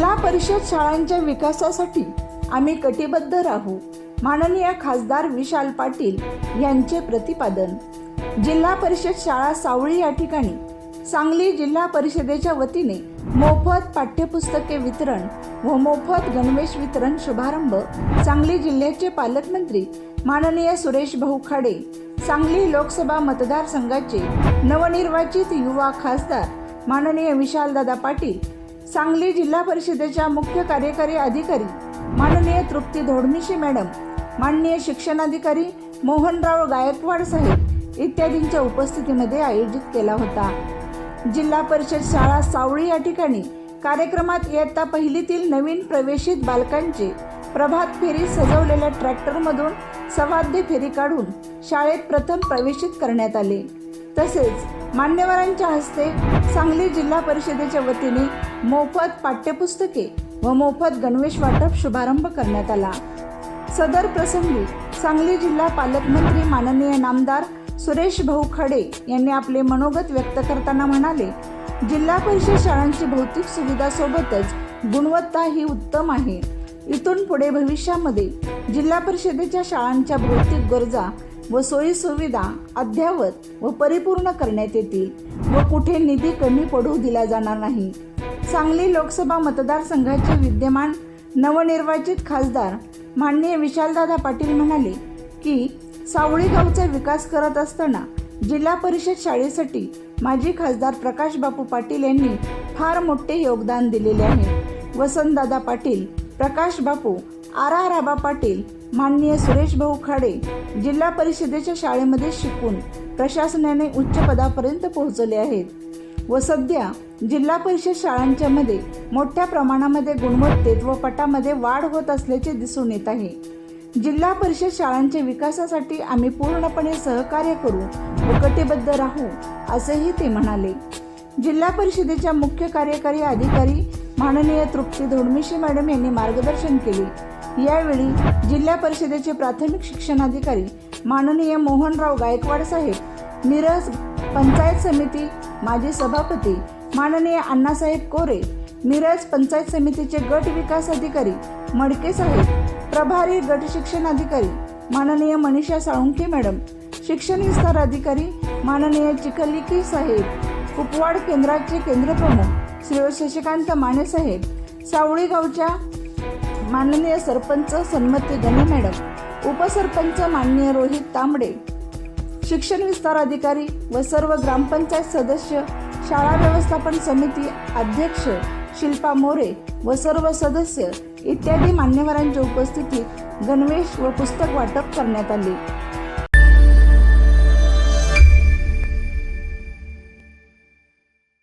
जिल्हा परिषद शाळांच्या विकासासाठी आम्ही कटिबद्ध राहू. माननीय खासदार विशाल पाटील यांचे प्रतिपादन. जिल्हा परिषद शाळा सावळी या ठिकाणी सांगली जिल्हा परिषदेच्या वतीने मोफत पाठ्यपुस्तके वितरण व मोफत गणवेश वितरण शुभारंभ सांगली जिल्ह्याचे पालकमंत्री माननीय सुरेश भाऊ खाडे सांगली लोकसभा मतदारसंघाचे नवनिर्वाचित युवा खासदार माननीय विशालदादा पाटील सांगली जिल्हा परिषदेच्या मुख्य कार्यकारी अधिकारी माननीय तृप्ती धोडमिशी मॅडम माननीय शिक्षणाधिकारी मोहनराव गायकवाड साहेब इत्यादींच्या उपस्थितीमध्ये आयोजित केला होता. जिल्हा परिषद शाळा सावळी या ठिकाणी कार्यक्रमात इयत्ता पहिलीतील नवीन प्रवेशित बालकांचे प्रभात फेरी सजवलेल्या ट्रॅक्टरमधून सवाद्य फेरी काढून शाळेत प्रथम प्रवेशित करण्यात आले. तसेच मान्यवरांच्या हस्ते सांगली जिल्हा परिषदेच्या वतीने मोफत पाठ्यपुस्तके व मोफत गणवेश वाटप शुभारंभ करण्यात आला. सदर प्रसंगी सांगली जिल्हा पालकमंत्री माननीय नामदार सुरेश भाऊ खडे यांनी आपले मनोगत व्यक्त करताना म्हणाले जिल्हा परिषद शाळांची भौतिक सुविधासोबतच गुणवत्ता ही उत्तम आहे. इथून पुढे भविष्यामध्ये जिल्हा परिषदेच्या शाळांच्या भौतिक गरजा व सोयी सुविधा अद्ययावत व परिपूर्ण करण्यात येतील व कुठे निधी कमी पडू दिला जाणार नाही. सांगली लोकसभा मतदारसंघाचे विद्यमान नवनिर्वाचित खासदार माननीय विशालदादा पाटील म्हणाले की सावळी गावचा विकास करत असताना जिल्हा परिषद शाळेसाठी माजी खासदार प्रकाश बापू पाटील यांनी फार मोठे योगदान दिलेले आहे. वसंतदादा पाटील प्रकाश बापू आर आर आबा पाटील माननीय सुरेश भाऊ खाडे जिल्हा परिषदेच्या शाळेमध्ये शिकून प्रशासनाने उच्च पदापर्यंत पोहोचले आहेत. व सध्या जिल्हा परिषद शाळांच्या मध्ये मोठ्या प्रमाणामध्ये गुणवत्तेत व पटामध्ये वाढ होत असल्याचे दिसून येत आहे. जिल्हा परिषद शाळांच्या विकासासाठी आम्ही पूर्णपणे सहकार्य करू व कटिबद्ध राहू असेही ते म्हणाले. जिल्हा परिषदेच्या मुख्य कार्यकारी अधिकारी माननीय तृप्ती धोडमिशी मॅडम यांनी मार्गदर्शन केले. यावेळी जिल्हा परिषदेचे प्राथमिक शिक्षणाधिकारी माननीय मोहनराव गायकवाड साहेब मिरज पंचायत समिती माजी सभापती माननीय अण्णासाहेब कोरे मिरज पंचायत समितीचे गट विकास अधिकारी मडके साहेब प्रभारी गट शिक्षण अधिकारी माननीय मनीषा साळुंखे मॅडम शिक्षण विस्तार अधिकारी माननीय चिखलिकी साहेब कुपवाड केंद्राचे केंद्रप्रमुख श्री शशिकांत माने साहेब सावळी गावच्या माननीय सरपंच सन्मती गणे मॅडम उपसरपंच माननीय रोहित तांबडे शिक्षण विस्तार अधिकारी व सर्व ग्रामपंचायत सदस्य शाळा व्यवस्थापन समिती अध्यक्ष शिल्पा मोरे व सर्व सदस्य इत्यादी मान्यवरांच्या उपस्थितीत गणवेश व पुस्तक वाटप करण्यात आले.